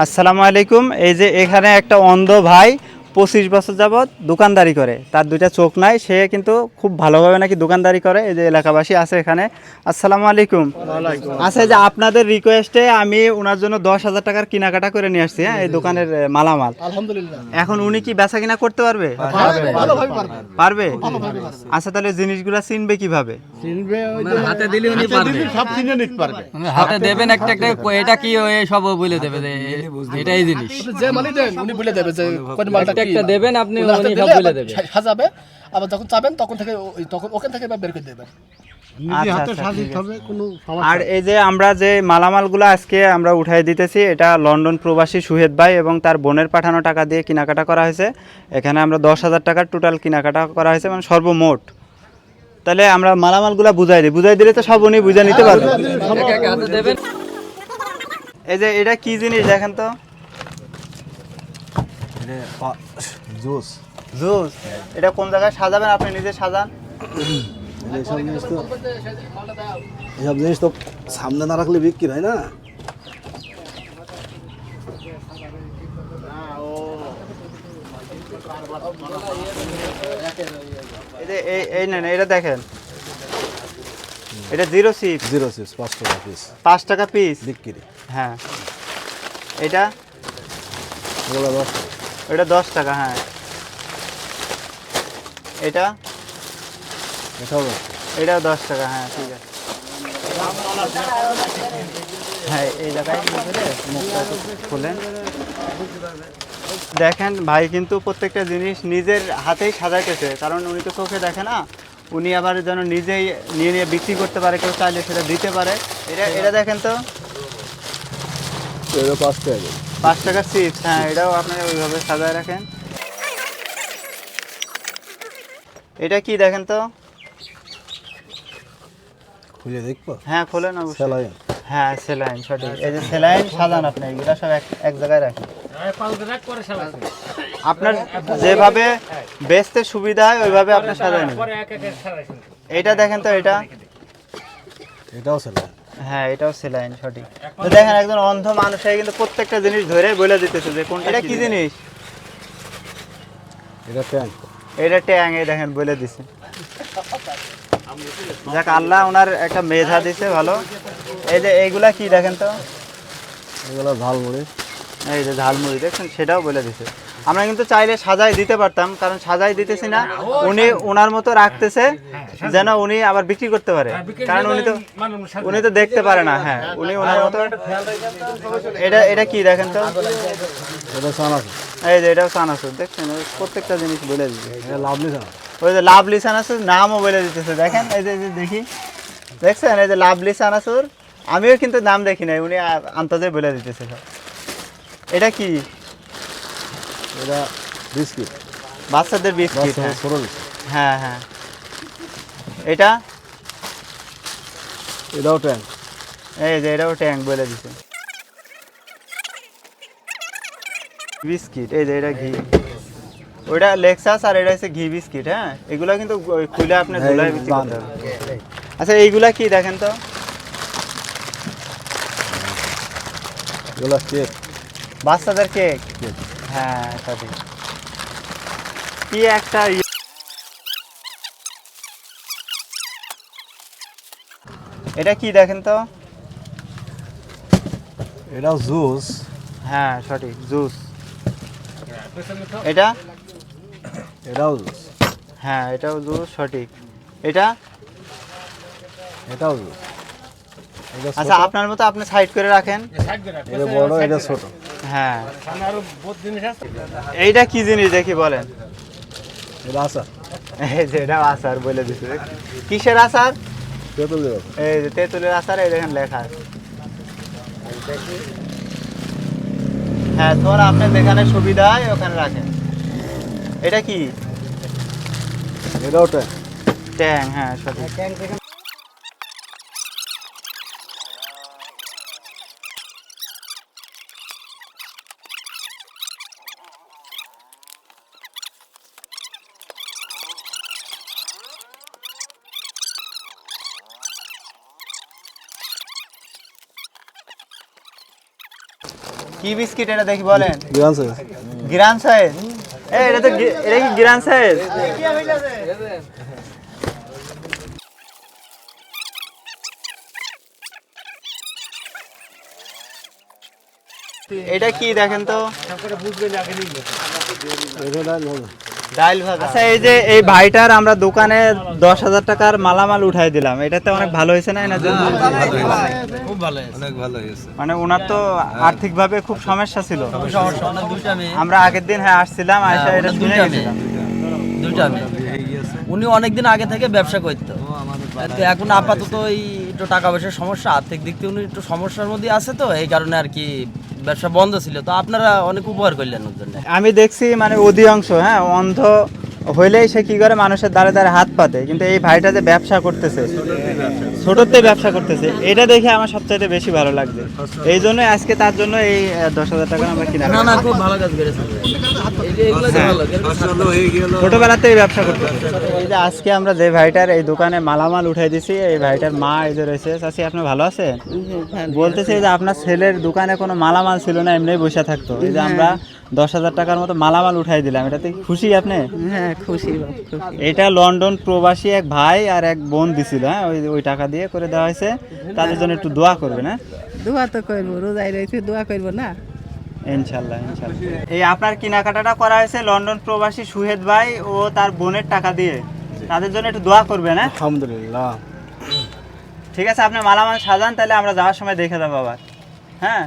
আসসালামু আলাইকুম। এই যে এখানে একটা অন্ধ ভাই পঁচিশ বছর যাবৎ দোকানদারি করে। তার দুইটা চোখ নাই সে কিন্তু খুব ভালোভাবে নাকি দোকানদারি করে। এই যে এলাকাবাসী আছে এখানে। আসসালামু আলাইকুম। আচ্ছা যে আপনাদের রিকোয়েস্টে আমি ওনার জন্য দশ হাজার টাকার কেনাকাটা করে নিয়ে আসছি হ্যাঁ এই দোকানের মালামাল। আলহামদুলিল্লাহ। এখন উনি কি বেচা কিনা করতে পারবে? পারবে পারবে। আচ্ছা তাহলে জিনিসগুলো চিনবে কীভাবে? চিনবে মানে হাতে দিলে উনি পারবে। সব চিনে নিতে পারবে। মানে হাতে দেবেন একটা একটা এটা কি সব বলে দেবে এটাই জিনিস। যে মালি দেন উনি বলে দেবে যে কোন মালটা একটা দেবেন আপনি উনি সব বলে আবার সাজাবে আবার যখন চাবেন তখন থেকে তখন ওখান থেকে বের করে দেবেন। আচ্ছা, আচ্ছা। আর এই যে আমরা যে মালামালগুলো আজকে আমরা উঠাই দিতেছি এটা লন্ডন প্রবাসী সুহেদ ভাই এবং তার বোনের পাঠানো টাকা দিয়ে কেনাকাটা করা হয়েছে। এখানে আমরা দশ হাজার টাকার টোটাল কেনাকাটা করা হয়েছে মানে সর্বমোট। তাহলে আমরা মালামালগুলো বুঝাই দিই। বুঝাই দিলে তো সব উনি বুঝে নিতে পারবে একে একে হাতে দেবেন। এই যে এটা কি জিনিস দেখেন তো? জুস। জুস? এটা কোন জায়গায় সাজাবেন? আপনি নিজে সাজান। জিনিস তো এইসব জিনিস তো সামনে না রাখলে বিক্রি হয় না? এই নেন এটা দেখেন। এটা জিরো সিক্স জিরো সিক্স পাঁচ টাকা পিস পাঁচ টাকা পিস বিক্রি। হ্যাঁ। এটা? দশ টাকা। এটা দশ টাকা হ্যাঁ। এটা? এটাও দশ টাকা। এটাও দশ টাকা হ্যাঁ ঠিক আছে। হ্যাঁ এই জায়গায় মুখটা একটু দেখেন ভাই কিন্তু প্রত্যেকটা জিনিস নিজের হাতেই সাজাইতেছে কারণ উনি তো চোখে দেখে না। উনি আবার যেন নিজেই নিয়ে নিয়ে বিক্রি করতে পারে কেউ চাইলে সেটা দিতে পারে। এটা এটা দেখেন তো। পাঁচ টাকা। পাঁচ টাকার চিপস হ্যাঁ এটাও আপনারা ওইভাবে সাজায় রাখেন। এটা কি দেখেন তো? খুলে দেখব? হ্যাঁ খোলেন অবশ্যই। সেলাই হ্যাঁ সেলাইন সঠিক। এই যে সেলাইন সাজান আপনি এগুলো সব এক এক জায়গায় রাখেন। আপনার যেভাবে বেচতে সুবিধা হয় ওইভাবে আপনি সাজায় নেবেন। এটা দেখেন তো এটা? এটাও সেলাই হ্যাঁ এটাও সেলাইন সঠিক। তো দেখেন একজন অন্ধ মানুষ হয়ে কিন্তু প্রত্যেকটা জিনিস ধরে বলে দিতেছে যে কোনটা এটা কি জিনিস। এটা ট্যাঙ্ক এটা ট্যাং এই দেখেন বলে দিছে। যাক আল্লাহ ওনার একটা মেধা দিছে ভালো। এই যে এইগুলা কি দেখেন তো? এগুলো ঝালমুড়ি। এই যে ঝালমুড়ি দেখছেন? সেটাও বলে দিছে। আমরা কিন্তু চাইলে সাজাই দিতে পারতাম কারণ সাজাই দিতেছি না উনি ওনার মতো রাখতেছে যেন উনি আবার বিক্রি করতে পারে। কারণ উনি তো উনি তো দেখতে পারে না হ্যাঁ উনি ওনার মতো এটা এটা কি দেখেন তো? এটা এই যে এটাও চানাচুর দেখছেন? প্রত্যেকটা জিনিস বলে দিচ্ছে লাভলি ওই যে লাভলি চানাচুর নামও বলে দিতেছে। দেখেন এই যে দেখি। দেখছেন? এই যে লাভলি চানাচুর আমিও কিন্তু নাম দেখি নাই উনি আ- আন্তাজে বলে দিতেছে এটা কি? এটা বিস্কিট। বাচ্চাদের বিস্কিট হ্যাঁ। হ্যাঁ হ্যাঁ। এটা? এটাও ট্যাঙ্ক এই যে এটাও ট্যাঙ্ক বলে দিছে। বিস্কিট এই যে এটা ঘি। ওইটা লেক্সাস আর এটা হচ্ছে ঘি বিস্কিট হ্যাঁ? এগুলা কিন্তু খুলে আপনি হ্যাঁ, বিক্রি করতে হবে আচ্ছা এইগুলা কি দেখেন তো? এগুলো কেক বাচ্চাদের কেক হ্যাঁ সঠিক কি একটা ইয়ে- এটা কি দেখেন তো? এটাও জুস। হ্যাঁ সঠিক জুস। এটা? এটাও জুস। হ্যাঁ এটাও জুস সঠিক। এটা? এটাও জুস। এটা আচ্ছা আপনার মতো আপনি সাইড করে রাখেন। এটা বড় এটা ছোট। হ্যাঁ। এইটা কি জিনিস দেখি বলেন? এটা আচার। এই যে এটা আচার বলে দিচ্ছে কিসের আচার? তেঁতুল এই যে তেঁতুলের আচার এই দেখেন লেখা হ্যাঁ তোমার আপনার যেখানে সুবিধা হয় ওখানে রাখেন। এটা কি? এটাও ট্যাঙ্ক ট্যাং হ্যাঁ সঠিক। কি বিস্কিট এটা দেখি বলেন? গ্রান সাইজ। গ্রান সাইজ? এই এটা তো এটা কি গ্রান সাইজ? এটা কি দেখেন তো? এটা নয় ডাইল ভাজা আচ্ছা এই যে এই ভাইটার আমরা দোকানে দশ হাজার টাকার মালামাল উঠাই দিলাম এটাতে অনেক ভালো হয়েছে না এনার জন্য খুব ভালো অনেক ভালো হয়েছে। মানে ওনার তো আর্থিকভাবে খুব সমস্যা ছিল। আমরা আগের দিন হ্যাঁ আসছিলাম আয়সা এটা শুনে গেছিলাম। উনি অনেকদিন আগে থেকে ব্যবসা করতো। তো এখন আপাতত এই একটু টাকা পয়সার সমস্যা আর্থিক দিক থেকে উনি একটু সমস্যার মধ্যে আছে তো এই কারণে আর কি ব্যবসা বন্ধ ছিল, তো আপনারা অনেক উপকার করলেন জন্য। আমি দেখছি মানে অধিকাংশ হ্যাঁ অন্ধ হইলেই সে কি করে? মানুষের দ্বারে দ্বারে হাত পাতে। কিন্তু এই ভাইটা যে ব্যবসা করতেছে ছোটতে ব্যবসা করতেছে এটা দেখে আমার সবচাইতে বেশি ভালো লাগছে। এই জন্য আজকে তার জন্য এই দশ হাজার টাকা আমরা কিনা না খুব ভালো কাজ হয়ে গেল ছোটবেলাতেই ব্যবসা করতেছে। এই যে আজকে আমরা যে ভাইটার এই দোকানে মালামাল উঠাই দিছি এই ভাইটার মা এই যে রয়েছে চাষি আপনি ভালো আছেন? বলতেছে যে আপনার ছেলের দোকানে কোনো মালামাল ছিল না এমনি বসে থাকতো। এই যে আমরা দশ হাজার টাকার মতো মালামাল উঠাই দিলাম। এটাতে খুশি আপনি? হ্যাঁ খুশি এটা লন্ডন প্রবাসী এক ভাই আর এক বোন দিছিল হ্যাঁ? ওই ওই টাকা দিয়ে করে দেওয়া হয়েছে। তাদের জন্য একটু দোয়া করবেন হ্যাঁ? দোয়া তো করব রোজায় রয়েছে দোয়া করব না? ইনশাল্লাহ ইনশাল্লাহ। এই আপনার কেনাকাটাটা করা হয়েছে লন্ডন প্রবাসী সুহেদ ভাই ও তার বোনের টাকা দিয়ে। তাদের জন্য একটু দোয়া করবেন হ্যাঁ? আলহামদুলিল্লাহ। ঠিক আছে আপনি মালামাল সাজান তাহলে আমরা যাওয়ার সময় দেখে দেবো আবার। হ্যাঁ?